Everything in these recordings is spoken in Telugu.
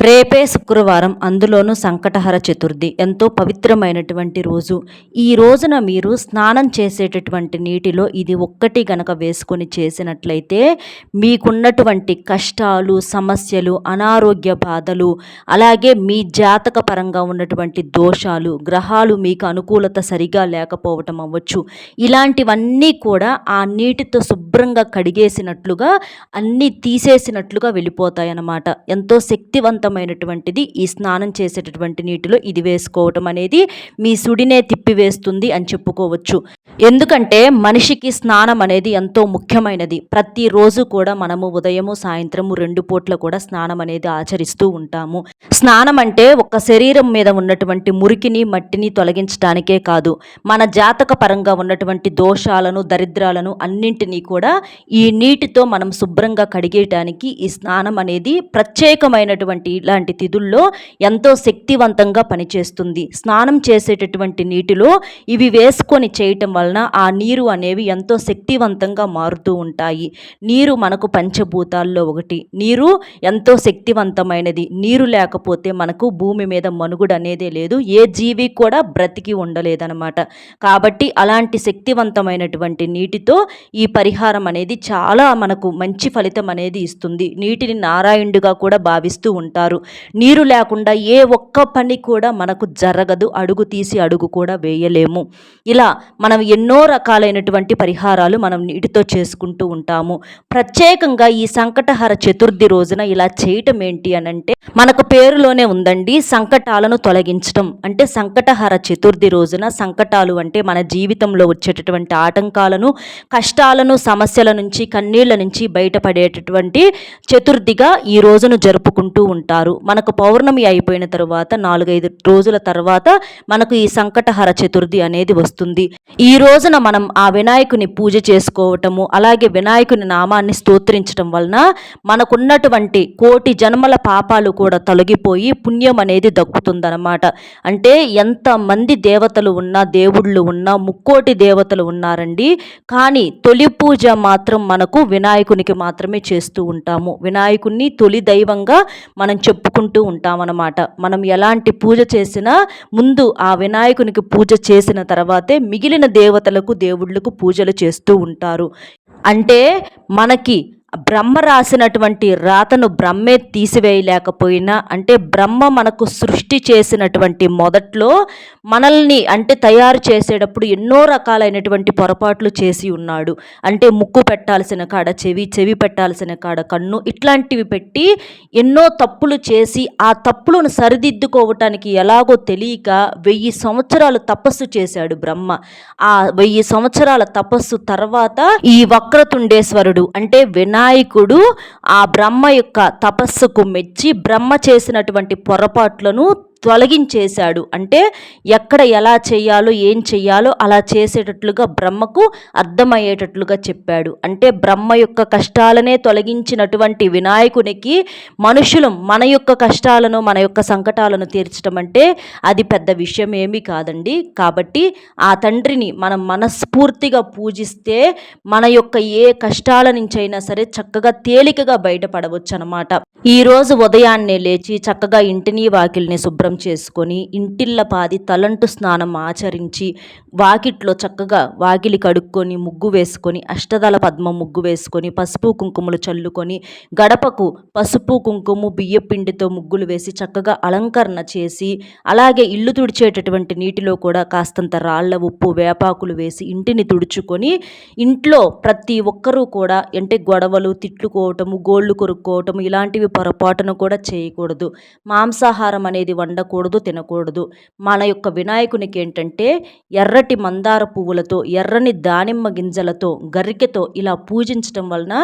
రేపే శుక్రవారం అందులోనూ సంకటహర చతుర్థి. ఎంతో పవిత్రమైనటువంటి రోజు. ఈ రోజున మీరు స్నానం చేసేటటువంటి నీటిలో ఇది ఒక్కటి గనక వేసుకొని చేసినట్లయితే మీకున్నటువంటి కష్టాలు సమస్యలు అనారోగ్య బాధలు అలాగే మీ జాతక పరంగా ఉన్నటువంటి దోషాలు గ్రహాలు మీకు అనుకూలత సరిగా లేకపోవటం అవ్వచ్చు. ఇలాంటివన్నీ కూడా ఆ నీటితో శుభ్ర శుభ్రంగా కడిగేసినట్లుగా అన్నీ తీసేసినట్లుగా వెళ్ళిపోతాయి అన్నమాట ఎంతో శక్తివంతమైనటువంటిది ఈ స్నానం చేసేటటువంటి నీటిలో ఇది వేసుకోవటం అనేది మీ సుడినే తిప్పివేస్తుంది అని చెప్పుకోవచ్చు. ఎందుకంటే మనిషికి స్నానం అనేది ఎంతో ముఖ్యమైనది. ప్రతిరోజు కూడా మనము ఉదయము సాయంత్రము రెండు పూట్ల కూడా స్నానం అనేది ఆచరిస్తూ ఉంటాము. స్నానం అంటే ఒక శరీరం మీద ఉన్నటువంటి మురికిని మట్టిని తొలగించడానికే కాదు. మన జాతక పరంగా ఉన్నటువంటి దోషాలను దరిద్రాలను అన్నింటినీ కూడా కూడా ఈ నీటితో మనం శుభ్రంగా కడిగేయటానికి ఈ స్నానం అనేది ప్రత్యేకమైనటువంటి ఇలాంటి తిథుల్లో ఎంతో శక్తివంతంగా పనిచేస్తుంది. స్నానం చేసేటటువంటి నీటిలో ఇవి వేసుకొని చేయటం వలన ఆ నీరు అనేవి ఎంతో శక్తివంతంగా మారుతూ ఉంటాయి. నీరు మనకు పంచభూతాల్లో ఒకటి. నీరు ఎంతో శక్తివంతమైనది. నీరు లేకపోతే మనకు భూమి మీద మనుగుడు అనేదే లేదు. ఏ జీవి కూడా బ్రతికి ఉండలేదన్నమాట. కాబట్టి అలాంటి శక్తివంతమైనటువంటి నీటితో ఈ పరిహారం అనేది చాలా మనకు మంచి ఫలితం అనేది ఇస్తుంది. నీటిని నారాయణుడిగా కూడా భావిస్తూ ఉంటారు. నీరు లేకుండా ఏ ఒక్క పని కూడా మనకు జరగదు. అడుగు తీసి అడుగు కూడా వేయలేము. ఇలా మనం ఎన్నో రకాలైనటువంటి పరిహారాలు మనం నీటితో చేసుకుంటూ ఉంటాము. ప్రత్యేకంగా ఈ సంకటహర చతుర్థి రోజున ఇలా చేయటం ఏంటి అని అంటే మనకు పేరులోనే ఉందండి సంకటాలను తొలగించడం అంటే సంకటహర చతుర్థి రోజున సంకటాలు అంటే మన జీవితంలో వచ్చేటటువంటి ఆటంకాలను కష్టాలను సమస్యల నుంచి కన్నీళ్ళ నుంచి బయటపడేటటువంటి చతుర్థిగా ఈ రోజును జరుపుకుంటూ ఉంటారు. మనకు పౌర్ణమి అయిపోయిన తర్వాత నాలుగైదు రోజుల తర్వాత మనకు ఈ సంకటహర చతుర్థి అనేది వస్తుంది. ఈ రోజున మనం ఆ వినాయకుని పూజ చేసుకోవటము అలాగే వినాయకుని నామాన్ని స్తోత్రించడం వలన మనకున్నటువంటి కోటి జన్మల పాపాలు కూడా తొలగిపోయి పుణ్యం అనేది దక్కుతుందన్నమాట. అంటే ఎంతమంది దేవతలు ఉన్నా దేవుళ్ళు ఉన్నా ముక్కోటి దేవతలు ఉన్నారండి. కానీ తొలి పూజ మాత్రం మనకు వినాయకునికి మాత్రమే చేస్తూ ఉంటాము. వినాయకుడిని తొలి దైవంగా మనం చెప్పుకుంటూ ఉంటామన్నమాట. మనం ఎలాంటి పూజ చేసినా ముందు ఆ వినాయకునికి పూజ చేసిన తర్వాతే మిగిలిన దేవతలకు దేవుళ్ళకు పూజలు చేస్తూ ఉంటారు. అంటే మనకి బ్రహ్మ రాసినటువంటి రాతను బ్రహ్మే తీసివేయలేకపోయినా అంటే బ్రహ్మ మనకు సృష్టి చేసినటువంటి మొదట్లో మనల్ని అంటే తయారు చేసేటప్పుడు ఎన్నో రకాలైనటువంటి పొరపాట్లు చేసి ఉన్నాడు. అంటే ముక్కు పెట్టాల్సిన కాడ చెవి చెవి పెట్టాల్సిన కాడ కన్ను ఇట్లాంటివి పెట్టి ఎన్నో తప్పులు చేసి ఆ తప్పులను సరిదిద్దుకోవటానికి ఎలాగో తెలియక వెయ్యి సంవత్సరాలు తపస్సు చేశాడు బ్రహ్మ. ఆ వెయ్యి సంవత్సరాల తపస్సు తర్వాత ఈ వక్రతుండేశ్వరుడు అంటే వినా వినాయకుడు ఆ బ్రహ్మ యొక్క తపస్సుకు మెచ్చి బ్రహ్మ చేసినటువంటి పొరపాట్లను తొలగించేశాడు. అంటే ఎక్కడ ఎలా చేయాలో ఏం చెయ్యాలో అలా చేసేటట్లుగా బ్రహ్మకు అర్థమయ్యేటట్లుగా చెప్పాడు. అంటే బ్రహ్మ యొక్క కష్టాలనే తొలగించినటువంటి వినాయకునికి మనుషులు మన యొక్క కష్టాలను మన యొక్క సంకటాలను తీర్చడం అంటే అది పెద్ద విషయం ఏమీ కాదండి. కాబట్టి ఆ తండ్రిని మనం మనస్ఫూర్తిగా పూజిస్తే మన యొక్క ఏ కష్టాల నుంచైనా సరే చక్కగా తేలికగా బయటపడవచ్చు అనమాట ఈరోజు ఉదయాన్నే లేచి చక్కగా ఇంటిని వాకిల్ని శుభ్రం శుభ్రం చేసుకొని ఇంటిళ్ళ పాది తలంటు స్నానం ఆచరించి వాకిట్లో చక్కగా వాకిలి కడుక్కొని ముగ్గు వేసుకొని అష్టదళ పద్మ ముగ్గు వేసుకొని పసుపు కుంకుమలు చల్లుకొని గడపకు పసుపు కుంకుమ బియ్యపిండితో ముగ్గులు వేసి చక్కగా అలంకరణ చేసి అలాగే ఇల్లు తుడిచేటటువంటి నీటిలో కూడా కాస్తంత రాళ్ళ ఉప్పు వేపాకులు వేసి ఇంటిని తుడుచుకొని ఇంట్లో ప్రతి ఒక్కరూ కూడా అంటే గొడవలు తిట్టుకోవటము గోళ్ళు కొరుక్కోవటము ఇలాంటివి పొరపాటును కూడా చేయకూడదు. మాంసాహారం అనేది వండ వండకూడదు తినకూడదు. మన యొక్క వినాయకునికి ఏంటంటే ఎర్రటి మందార పువ్వులతో ఎర్రని దానిమ్మ గింజలతో గరికెతో ఇలా పూజించడం వలన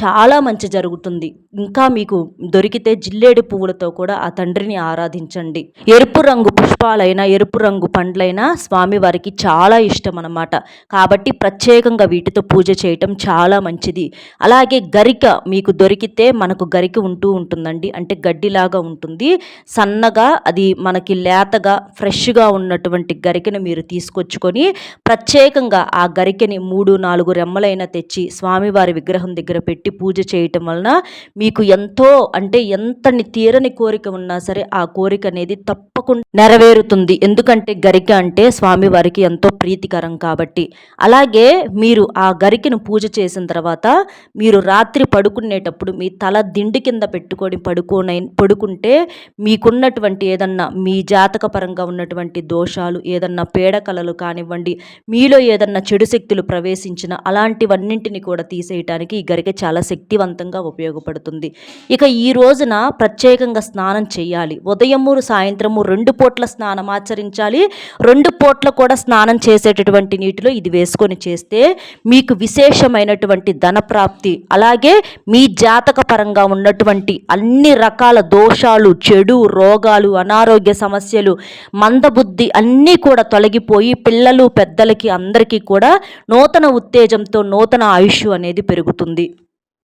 చాలా మంచి జరుగుతుంది. ఇంకా మీకు దొరికితే జిల్లేడు పువ్వులతో కూడా ఆ తండ్రిని ఆరాధించండి. ఎరుపు రంగు పుష్పాలైనా ఎరుపు రంగు పండ్లైనా స్వామివారికి చాలా ఇష్టం అన్నమాట కాబట్టి ప్రత్యేకంగా వీటితో పూజ చేయటం చాలా మంచిది. అలాగే గరిక మీకు దొరికితే మనకు గరిక ఉంటూ ఉంటుందండి. అంటే గడ్డిలాగా ఉంటుంది. సన్నగా అది అది మనకి లేతగా ఫ్రెష్గా ఉన్నటువంటి గరికెను మీరు తీసుకొచ్చుకొని ప్రత్యేకంగా ఆ గరికెని మూడు నాలుగు రెమ్మలైనా తెచ్చి స్వామివారి విగ్రహం దగ్గర పెట్టి పూజ చేయటం వలన మీకు ఎంతో అంటే ఎంతని తీరని కోరిక ఉన్నా సరే ఆ కోరిక అనేది తప్పకుండా నెరవేరుతుంది. ఎందుకంటే గరిక అంటే స్వామివారికి ఎంతో ప్రీతికరం కాబట్టి. అలాగే మీరు ఆ గరికెను పూజ చేసిన తర్వాత మీరు రాత్రి పడుకునేటప్పుడు మీ తల దిండి కింద పెట్టుకొని పడుకోనై పడుకుంటే మీకున్నటువంటి ఏదన్నా మీ జాతకపరంగా ఉన్నటువంటి దోషాలు ఏదన్నా పేడకలలు కానివ్వండి మీలో ఏదన్నా చెడు శక్తులు ప్రవేశించిన అలాంటివన్నింటిని కూడా తీసేయటానికి ఈ గరిక చాలా శక్తివంతంగా ఉపయోగపడుతుంది. ఇక ఈ రోజున ప్రత్యేకంగా స్నానం చేయాలి. ఉదయము సాయంత్రము రెండు పూట్ల స్నానం ఆచరించాలి. రెండు పూట్ల కూడా స్నానం చేసేటటువంటి నీటిలో ఇది వేసుకొని చేస్తే మీకు విశేషమైనటువంటి ధనప్రాప్తి అలాగే మీ జాతక పరంగా ఉన్నటువంటి అన్ని రకాల దోషాలు చెడు రోగాలు అనారోగ్య సమస్యలు మందబుద్ధి అన్నీ కూడా తొలగిపోయి పిల్లలు పెద్దలకి అందరికీ కూడా నూతన ఉత్తేజంతో నూతన ఆయుష్ అనేది పెరుగుతుంది.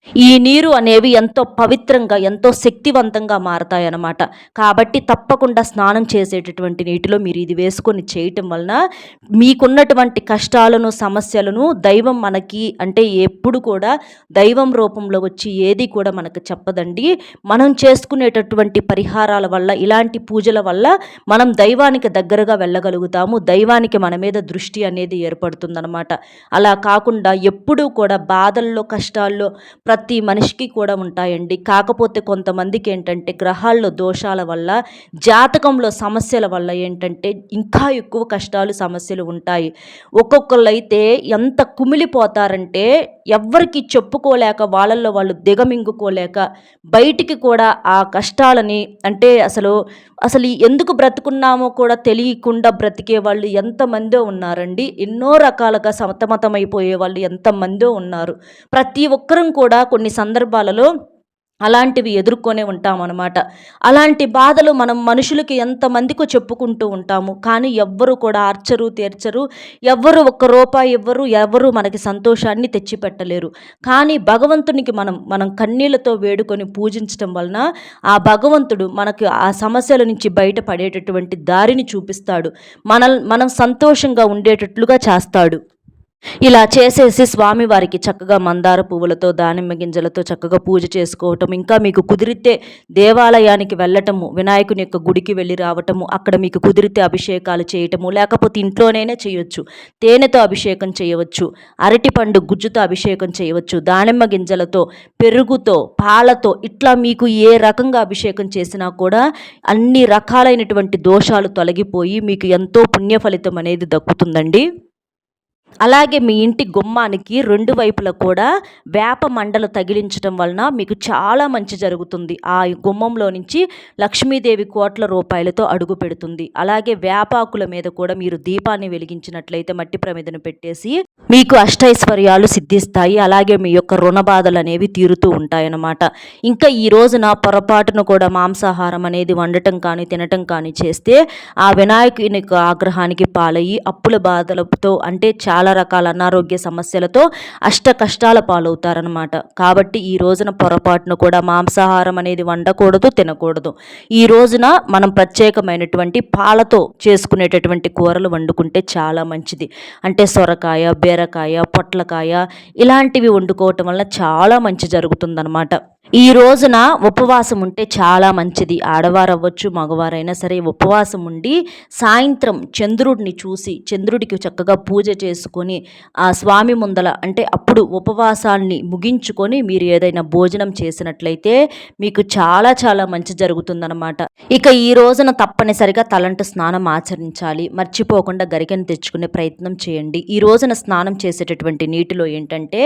ఈ నీరు అనేవి ఎంతో పవిత్రంగా ఎంతో శక్తివంతంగా మారతాయన్నమాట. కాబట్టి తప్పకుండా స్నానం చేసేటటువంటి నీటిలో మీరు ఇది వేసుకొని చేయటం వలన మీకున్నటువంటి కష్టాలను సమస్యలను దైవం మనకి అంటే ఎప్పుడు కూడా దైవం రూపంలో వచ్చి ఏది కూడా మనకు చెప్పదండి. మనం చేసుకునేటటువంటి పరిహారాల వల్ల ఇలాంటి పూజల వల్ల మనం దైవానికి దగ్గరగా వెళ్ళగలుగుతాము. దైవానికి మన మీద దృష్టి అనేది ఏర్పడుతుందన్నమాట. అలా కాకుండా ఎప్పుడూ కూడా బాధల్లో కష్టాల్లో ప్రతి మనిషికి కూడా ఉంటాయండి. కాకపోతే కొంతమందికి ఏంటంటే గ్రహాల్లో దోషాల వల్ల జాతకంలో సమస్యల వల్ల ఏంటంటే ఇంకా ఎక్కువ కష్టాలు సమస్యలు ఉంటాయి. ఒక్కొక్కళ్ళు అయితే ఎంత కుమిలిపోతారంటే ఎవ్వరికి చెప్పుకోలేక వాళ్ళల్లో వాళ్ళు దిగమింగుకోలేక బయటికి కూడా ఆ కష్టాలని అంటే అసలు అసలు ఎందుకు బ్రతుకున్నామో కూడా తెలియకుండా బ్రతికే వాళ్ళు ఎంతమందో ఉన్నారండి. ఎన్నో రకాలుగా సమతమతమైపోయే వాళ్ళు ఎంతమందో ఉన్నారు. ప్రతి ఒక్కరం కూడా కొన్ని సందర్భాలలో అలాంటివి ఎదుర్కొనే ఉంటామన్నమాట అలాంటి బాధలు మనం మనుషులకి ఎంతమందికో చెప్పుకుంటూ ఉంటాము. కానీ ఎవ్వరు కూడా ఆర్చరు తీర్చరు. ఎవ్వరు ఒక్క రూపాయి ఎవ్వరు ఎవరు మనకి సంతోషాన్ని తెచ్చిపెట్టలేరు. కానీ భగవంతునికి మనం మనం కన్నీళ్ళతో వేడుకొని పూజించడం వలన ఆ భగవంతుడు మనకు ఆ సమస్యల నుంచి బయటపడేటటువంటి దారిని చూపిస్తాడు. మన మనం సంతోషంగా ఉండేటట్లుగా చేస్తాడు. ఇలా చేసేసి స్వామివారికి చక్కగా మందార పువ్వులతో దానిమ్మ గింజలతో చక్కగా పూజ చేసుకోవటం ఇంకా మీకు కుదిరితే దేవాలయానికి వెళ్ళటము వినాయకుని యొక్క గుడికి వెళ్ళి రావటము అక్కడ మీకు కుదిరితే అభిషేకాలు చేయటము లేకపోతే ఇంట్లోనైనా చేయొచ్చు. తేనెతో అభిషేకం చేయవచ్చు అరటిపండు గుజ్జుతో అభిషేకం చేయవచ్చు దానిమ్మ గింజలతో పెరుగుతో పాలతో ఇట్లా మీకు ఏ రకంగా అభిషేకం చేసినా కూడా అన్ని రకాలైనటువంటి దోషాలు తొలగిపోయి మీకు ఎంతో పుణ్య ఫలితం అనేది దక్కుతుందండి. అలాగే మీ ఇంటి గుమ్మానికి రెండు వైపులా కూడా వేప మండలు తగిలించడం వలన మీకు చాలా మంచి జరుగుతుంది. ఆ గుమ్మంలో నుంచి లక్ష్మీదేవి కోట్ల రూపాయలతో అడుగు పెడుతుంది. అలాగే వేపాకుల మీద కూడా మీరు దీపాన్ని వెలిగించినట్లయితే మట్టి ప్రమిదను పెట్టేసి మీకు అష్టైశ్వర్యాలు సిద్ధిస్తాయి. అలాగే మీ యొక్క రుణ బాధలు అనేవి తీరుతూ ఉంటాయన్నమాట. ఇంకా ఈ రోజున పొరపాటును కూడా మాంసాహారం అనేది వండటం కానీ తినటం కానీ చేస్తే ఆ వినాయకుని ఆగ్రహానికి పాలయ్యి అప్పుల బాధలతో అంటే చాలా చాలా రకాల అనారోగ్య సమస్యలతో అష్ట కష్టాల పాలవుతారనమాట కాబట్టి ఈ రోజున పొరపాటును కూడా మాంసాహారం అనేది వండకూడదు తినకూడదు. ఈ రోజున మనం ప్రత్యేకమైనటువంటి పాలతో చేసుకునేటటువంటి కూరలు వండుకుంటే చాలా మంచిది. అంటే సొరకాయ బీరకాయ పొట్లకాయ ఇలాంటివి వండుకోవటం వల్ల చాలా మంచి జరుగుతుందన్నమాట. ఈ రోజున ఉపవాసం ఉంటే చాలా మంచిది. ఆడవారు అవ్వచ్చు మగవారైనా సరే ఉపవాసం ఉండి సాయంత్రం చంద్రుడిని చూసి చంద్రుడికి చక్కగా పూజ చేసుకొని ఆ స్వామి ముందల అంటే అప్పుడు ఉపవాసాన్ని ముగించుకొని మీరు ఏదైనా భోజనం చేసినట్లయితే మీకు చాలా చాలా మంచి జరుగుతుందన్నమాట. ఇక ఈ రోజున తప్పనిసరిగా తలంటు స్నానం ఆచరించాలి. మర్చిపోకుండా గరికను తెచ్చుకునే ప్రయత్నం చేయండి. ఈ రోజున స్నానం చేసేటటువంటి నీటిలో ఏంటంటే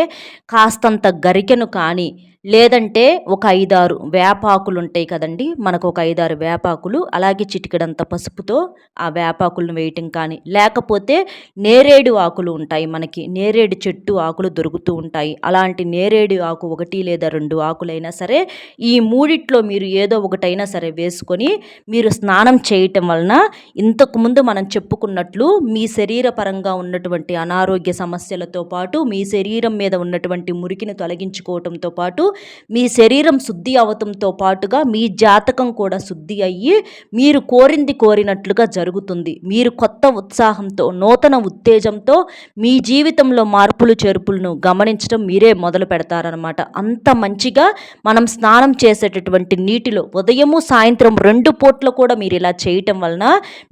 కాస్తంత గరికెను కానీ లేదంటే ఒక ఐదారు వేపాకులు ఉంటాయి కదండి. మనకు ఒక ఐదారు వేపాకులు అలాగే చిటికడంత పసుపుతో ఆ వేపాకులను వేయటం కానీ లేకపోతే నేరేడు ఆకులు ఉంటాయి మనకి. నేరేడు చెట్టు ఆకులు దొరుకుతూ ఉంటాయి. అలాంటి నేరేడు ఆకు ఒకటి లేదా రెండు ఆకులైనా సరే ఈ మూడిట్లో మీరు ఏదో ఒకటైనా సరే వేసుకొని మీరు స్నానం చేయటం వలన ఇంతకుముందు మనం చెప్పుకున్నట్లు మీ శరీర పరంగా ఉన్నటువంటి అనారోగ్య సమస్యలతో పాటు మీ శరీరం మీద ఉన్నటువంటి మురికిని తొలగించుకోవటంతో పాటు మీ శరీరం శుద్ధి అవటంతో పాటుగా మీ జాతకం కూడా శుద్ధి అయ్యి మీరు కోరింది కోరినట్లుగా జరుగుతుంది. మీరు కొత్త ఉత్సాహంతో నూతన ఉత్తేజంతో మీ జీవితంలో మార్పులు చేర్పులను గమనించడం మీరే మొదలు పెడతారనమాట అంత మంచిగా మనం స్నానం చేసేటటువంటి నీటిలో ఉదయము సాయంత్రం రెండు పూట్ల కూడా మీరు ఇలా చేయటం వలన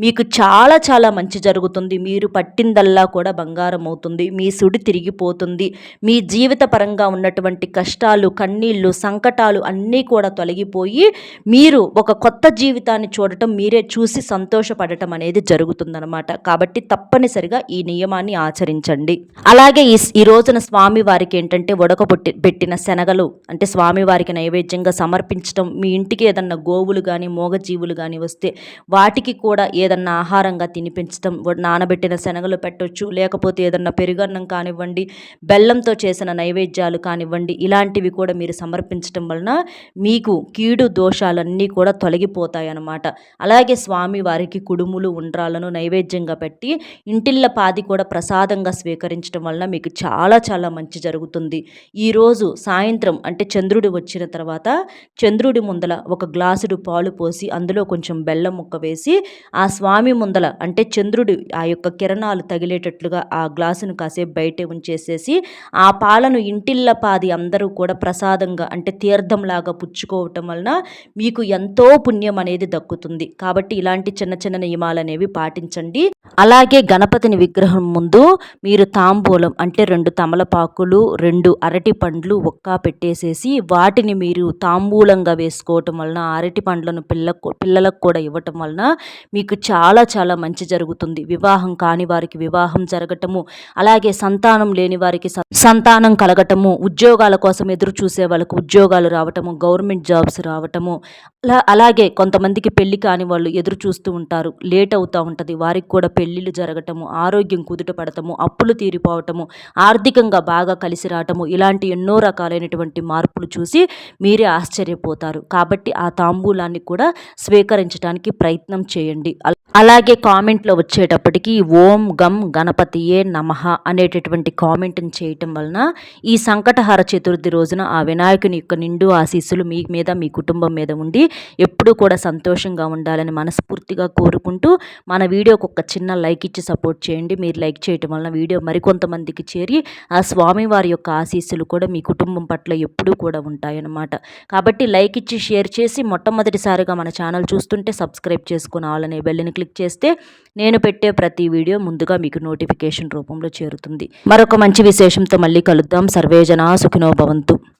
మీకు చాలా చాలా మంచి జరుగుతుంది. మీరు పట్టిందల్లా కూడా బంగారం అవుతుంది. మీ సుడి తిరిగిపోతుంది. మీ జీవిత పరంగా ఉన్నటువంటి కష్టాలు కన్నీళ్ళు సంకటాలు అన్నీ కూడా తొలగిపోయి మీరు ఒక కొత్త జీవితాన్ని చూడటం మీరే చూసి సంతోషపడటం అనేది జరుగుతుందనమాట కాబట్టి తప్పనిసరిగా ఈ నియమాన్ని ఆచరించండి. అలాగే ఈ ఈ రోజున స్వామి వారికి ఏంటంటే ఉడకబొట్టి పెట్టిన శనగలు అంటే స్వామివారికి నైవేద్యంగా సమర్పించడం మీ ఇంటికి ఏదన్నా గోవులు కానీ మూగజీవులు కానీ వస్తే వాటికి కూడా ఏదన్నా ఆహారంగా తినిపించడం నానబెట్టిన శనగలు పెట్టొచ్చు లేకపోతే ఏదన్నా పెరుగన్నం కానివ్వండి బెల్లంతో చేసిన నైవేద్యాలు కానివ్వండి ఇలాంటివి కూడా మీరు సమర్పించడం వలన మీకు కీడు దోషాలన్నీ కూడా తొలగిపోతాయి అన్నమాట అలాగే స్వామి వారికి కుడుములు ఉండ్రాలను నైవేద్యంగా పెట్టి ఇంటిళ్ళ పాది కూడా ప్రసాదంగా స్వీకరించడం వలన మీకు చాలా చాలా మంచి జరుగుతుంది. ఈరోజు సాయంత్రం అంటే చంద్రుడు వచ్చిన తర్వాత చంద్రుడి ముందల ఒక గ్లాసుడు పాలు పోసి అందులో కొంచెం బెల్లం ముక్క వేసి ఆ స్వామి ముందల అంటే చంద్రుడు ఆ యొక్క కిరణాలు తగిలేటట్లుగా ఆ గ్లాసును కాసేపు బయటే ఉంచేసేసి ఆ పాలను ఇంటిళ్ళ పాది అందరూ కూడా ప్రసాదంగా అంటే తీర్థంలాగా పుచ్చుకోవటం వలన మీకు ఎంతో పుణ్యం అనేది దక్కుతుంది. కాబట్టి ఇలాంటి చిన్న చిన్న నియమాలు అనేవి పాటించండి. అలాగే గణపతిని విగ్రహం ముందు మీరు తాంబూలం అంటే రెండు తమలపాకులు రెండు అరటి పండ్లు ఒక్క పెట్టేసేసి వాటిని మీరు తాంబూలంగా వేసుకోవటం వలన అరటి పండ్లను పిల్లకు పిల్లలకు కూడా ఇవ్వటం వలన మీకు చాలా చాలా మంచి జరుగుతుంది. వివాహం కాని వారికి వివాహం జరగటము అలాగే సంతానం లేని వారికి స- సంతానం కలగటము ఉద్యోగాల కోసం ఎదురు చూసే వాళ్ళకు ఉద్యోగాలు రావటము గవర్నమెంట్ జాబ్స్ రావటము అలా అలాగే కొంతమందికి పెళ్ళి కాని వాళ్ళు ఎదురు చూస్తూ ఉంటారు. లేట్ అవుతూ ఉంటుంది. వారికి కూడా పెళ్ళిళ్ళు జరగటము ఆరోగ్యం కుదుట పడటము అప్పులు తీరిపోవటము ఆర్థికంగా బాగా కలిసి రావటము ఇలాంటి ఎన్నో రకాలైనటువంటి మార్పులు చూసి మీరే ఆశ్చర్యపోతారు. కాబట్టి ఆ తాంబూలాన్ని కూడా స్వీకరించడానికి ప్రయత్నం చేయండి. అలాగే కామెంట్లో వచ్చేటప్పటికి ఓం గం గణపతియే నమః అనేటటువంటి కామెంట్ని చేయటం వలన ఈ సంకటహార చతుర్థి రోజున ఆ వినాయకుని యొక్క నిండు ఆశీస్సులు మీ మీద మీ కుటుంబం మీద ఉండి ఎప్పుడూ కూడా సంతోషంగా ఉండాలని మనస్ఫూర్తిగా కోరుకుంటూ మన వీడియోకి ఒక చిన్న లైక్ ఇచ్చి సపోర్ట్ చేయండి. మీరు లైక్ చేయటం వలన వీడియో మరికొంతమందికి చేరి ఆ స్వామివారి యొక్క ఆశీస్సులు కూడా మీ కుటుంబం పట్ల ఎప్పుడూ కూడా ఉంటాయన్నమాట. కాబట్టి లైక్ ఇచ్చి షేర్ చేసి మొట్టమొదటిసారిగా మన ఛానల్ చూస్తుంటే సబ్స్క్రైబ్ చేసుకుని వాళ్ళనే బెల్లిని క్లిక్ చేస్తే నేను పెట్టే ప్రతి వీడియో ముందుగా మీకు నోటిఫికేషన్ రూపంలో చేరుతుంది. మరొక మంచి విశేషంతో మళ్ళీ కలుద్దాం. సర్వేజన సుఖినో భవంతు.